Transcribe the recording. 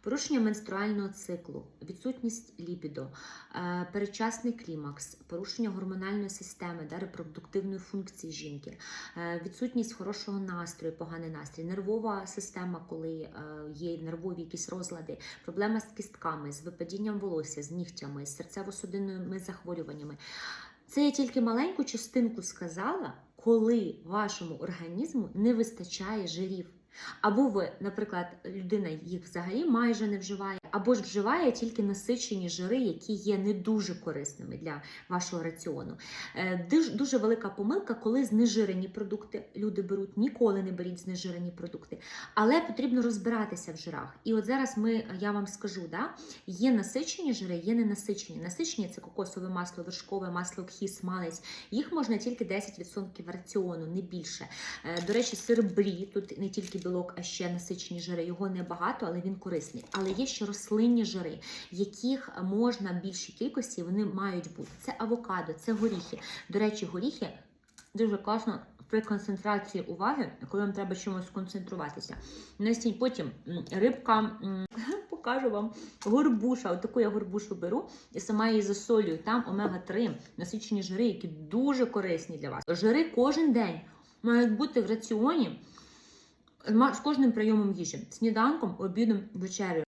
Порушення менструального циклу, відсутність лібідо, е, передчасний клімакс, порушення гормональної системи, да, репродуктивної функції жінки, е, відсутність хорошого настрою, поганий настрій, нервова система, коли е, є нервові якісь розлади, проблема з кістками, з випадінням волосся, з нігтями, з серцево-судинними захворюваннями. Це я тільки маленьку частинку сказала, коли вашому організму не вистачає жирів. Або ви, наприклад, людина їх взагалі майже не вживає, або ж вживає тільки насичені жири, які є не дуже корисними для вашого раціону. Е, Дуже, велика помилка, коли знежирені продукти люди беруть, ніколи не беріть знежирені продукти. Але потрібно розбиратися в жирах. І от зараз ми, я вам скажу, да, є насичені жири, є ненасичені. Насичені це кокосове масло, вершкове масло, кхіс, малець. Їх можна тільки 10% раціону, не більше. Е, До речі, сир брі, тут не тільки білок, а ще насичені жири. Його небагато, але він корисний. Але є ще рослинні жири, яких можна в більшій кількості, вони мають бути. Це авокадо, це горіхи. До речі, горіхи дуже класно. При концентрації уваги, коли вам треба чимось сконцентруватися. Настінь потім рибка, покажу вам горбуша. Таку я горбушу беру і сама її засолюю. Там омега-3, насичені жири, які дуже корисні для вас. Жири кожен день мають бути в раціоні з кожним прийомом їжі, сніданком, обідом, вечерею.